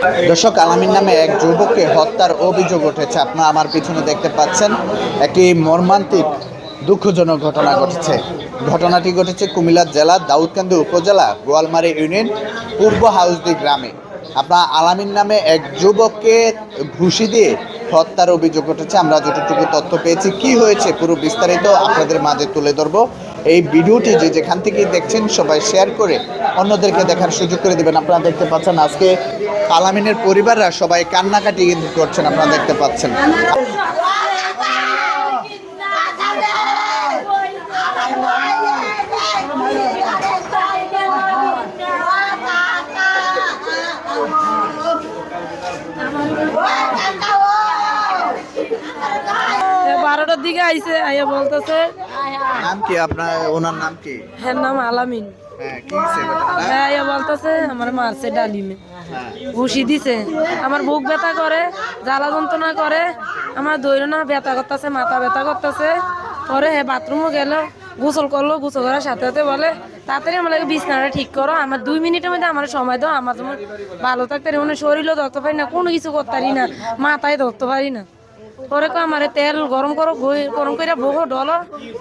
দর্শক, আলামিন নামে এক যুবককে হত্যার অভিযোগ উঠেছে। আপনারা আমার পিছনে দেখতে পাচ্ছেন, একটি মর্মান্তিক দুঃখজনক ঘটনা ঘটেছে। ঘটনাটি ঘটেছে কুমিল্লা জেলা দাউদকান্দি উপজেলা গোয়ালমারি ইউনিয়ন পূর্ব হাউসদি গ্রামে। আপনার আলামিন নামে এক যুবককে ঘুষি দিয়ে হত্যার অভিযোগ উঠেছে। আমরা যতটুকু তথ্য পেয়েছি, কি হয়েছে পুরো বিস্তারিত আপনাদের মাঝে তুলে ধরবো। এই ভিডিওটি যে যেখান থেকেই দেখছেন, সবাই শেয়ার করে অন্যদেরকে দেখার সুযোগ করে দেবেন। আপনারা দেখতে পাচ্ছেন আজকে আলামিনের পরিবাররা সবাই কান্নাকাটি কিন্তু করছেন, আপনারা দেখতে পাচ্ছেন। বারোটার দিকে আইসে, আইয়া বলতেছে নাম কি আপনার ওনার নাম কি? হ্যাঁ নাম আলামিন। হ্যাঁ বলতেছে আমার মারছে ডালিমে। ঘুষি দিছে। আমার বুক ব্যথা করে জ্বালা যন্ত্রণা করে আমার দৈর না ব্যথা করতেছে মাথা ব্যথা করতেছে। পরে হ্যাঁ বাথরুমও গেল গোসল করল গোসল করার সাথে সাথে বলে তাড়াতাড়ি আমার বিছনাটা ঠিক করো আমার দুই মিনিটের মধ্যে আমার সময় দাও আমার যেমন ভালো থাকতে মানে শরীরও ধরতে পারি না কোনো কিছু করতে পারি না মাথায় ধরতে পারি না। পরে কো আমার তেল গরম করো গরম করে বহু ডল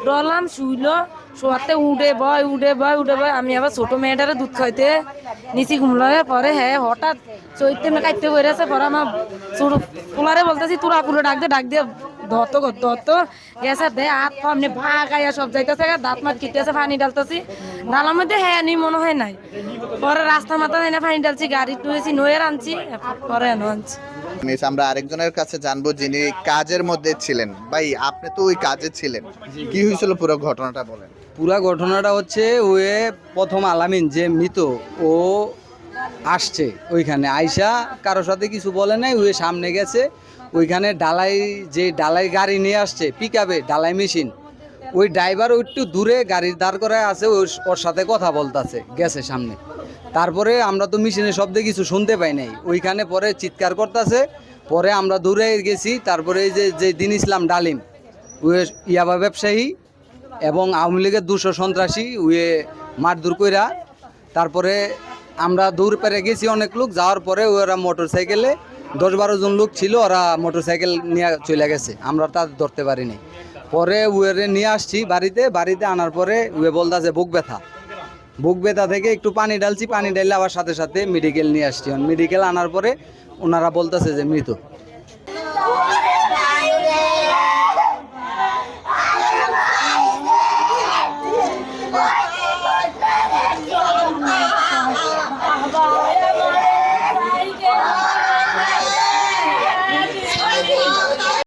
ডলাম, শুইলো, শোয়াতে উঠে বয় উঠে বয় উঠে বয়। আমি আবার ছোট মেয়েটারে দুধ খাইতে নিচি ঘুমলো পরে হ্যাঁ হঠাৎ চৈতে না কাইতে বেড়েছে পরে আমার ছোট পোলারে বলতেছি, তোরা কুলো ডাক দে, ডাক দিয়ে ধরতো ধত গেছে, দে, হাত পা এমনি ভাগ আইয়া সব যাইতেছে দাঁত মাত কিটেছে পানি ডালতেছি ডালার মধ্যে হ্যাঁ নি মনে হয় নাই। পরে রাস্তা মাথা হয় না পানি ডালছি গাড়ি টুয়েছি নয়ের আনছি পরে আনছি। মিস আমরা আরেকজনের কাছে জানব যিনি কাজের মধ্যে ছিলেন। ভাই আপনি তো ওই কাজে ছিলেন। কি হয়েছিল পুরো ঘটনাটা বলেন। পুরা ঘটনাটা হচ্ছে ওয়ে প্রথম আলামিন যে মৃত ও আসছে ওইখানে। আইসা কারোর সাথে কিছু বলে নাই ওই সামনে গেছে। ওইখানে ডালাই যে ডালাই গাড়ি নিয়ে আসছে পিক আপে ডালাই মেশিন ওই ড্রাইভার একটু দূরে গাড়ির দাঁড় করায় আছে ওর- সাথে কথা বলতাছে, গেছে সামনে। তারপরে আমরা তো মেশিনের শব্দে কিছু শুনতে পাই নাই। ওইখানে পরে চিৎকার করতেছে, পরে আমরা দূরে গেছি, তারপরে এই যে যে দিন ইসলাম ডালিম, ওই ইয়াবা ব্যবসায়ী এবং আওয়ামী লীগের দুশো সন্ত্রাসী উয়ে মারধর কইরা, তারপরে আমরা দূর পেরে গেছি অনেক লোক, যাওয়ার পরে ওরা মোটর সাইকেলে দশ বারো জন লোক ছিল, ওরা মোটর সাইকেল নিয়ে চলে গেছে। আমরা তা ধরতে পারিনি। পরে উয়েরে নিয়ে আসছি বাড়িতে বাড়িতে আনার পরে উয়ে বলতেছে, বুক ব্যথা। বুক ব্যথা থেকে একটু পানি ডালছি পানি ঢাললে আবার সাথে সাথে মেডিকেল নিয়ে আসছি। মেডিকেল আনার পরে ওনারা বলতেছে যে, মৃত।